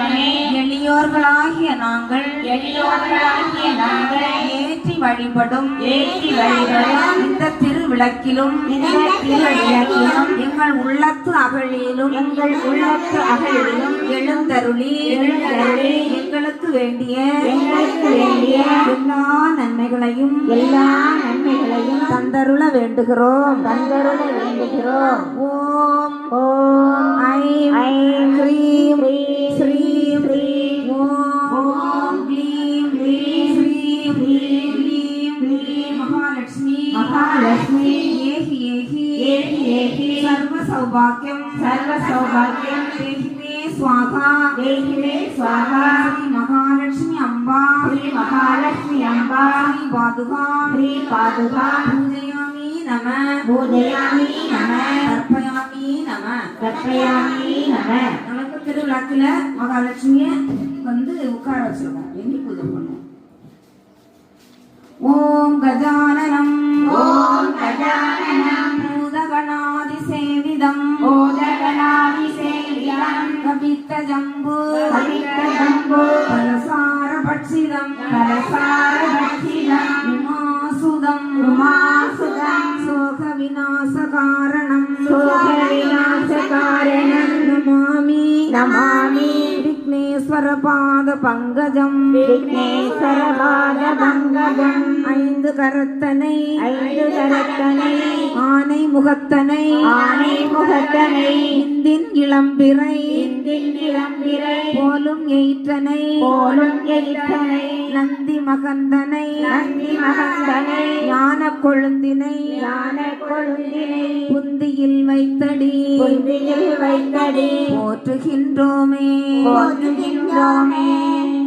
எளியோர்களாகிய நாங்கள் எளியோர்களாகிய நாங்கள் ஏற்றி வழிபடும் ஏற்றி வழிபடும் இந்த திருவிளக்கிலும் இந்த திருவிளக்கிலும் எங்கள் உள்ளத்து அகழியிலும் எங்கள் உள்ளத்து அகலிலும் எழுந்தருளி எழுந்தருளி எங்களுக்கு வேண்டிய எங்களுக்கு வேண்டிய எல்லா நன்மைகளையும் எல்லா நன்மைகளையும் தந்தருள வேண்டுகிறோம். தந்தருள வேண்டுகிறோம். ஓம். ஓம். சௌபாக்கியம் சர்வ சௌபாக்கியம் தேஹி மே ஸ்வாகா தேஹி மே ஸ்வாஹா ஸ்ரீ மகாலட்சுமி அம்பா ஸ்ரீ மகாலட்சுமி அம்பா ஸ்ரீ பாதுகா ஸ்ரீ பாதுகா பூஜயாமி நம பூஜயாமி நம தர்ப்பயாமி நம தர்ப்பயாமி நம நமக்கு திருவிழாக்குல மகாலட்சுமிய வந்து உட்கார வச்சிருக்கோம். எண்ணி பூஜை பண்ணுவோம்? ஓம் கஜானனம். ஓம் கஜானனம். ஜம்பு கவித்தஜம்பு பலசார பட்சிதம் சோக சோக விநாசகாரணம் நமாமி நமாமி. விக்னேஸ்வர பாத பங்கஜம். விக்னேஸ்வரபாத பங்கஜம். ஐந்து கரத்தனை. ஐந்து கரத்தனை. ஆனை முகத்தனை. ஆனை முகத்தனை. இந்தின் இளம்பிறை. இந்தின் இளம்பிரை போலும் எயிற்றனை. போலும் எயிற்றனை. நந்தி மகந்தனை. நந்தி மகந்தனை. ஞான கொழுந்தினை. ஞான கொழுந்தினை. புந்தியில் வைத்தடி. புந்தியில் வைத்தடி. போற்றுகின்றோமே. போற்றுகின்றோமே. Domini.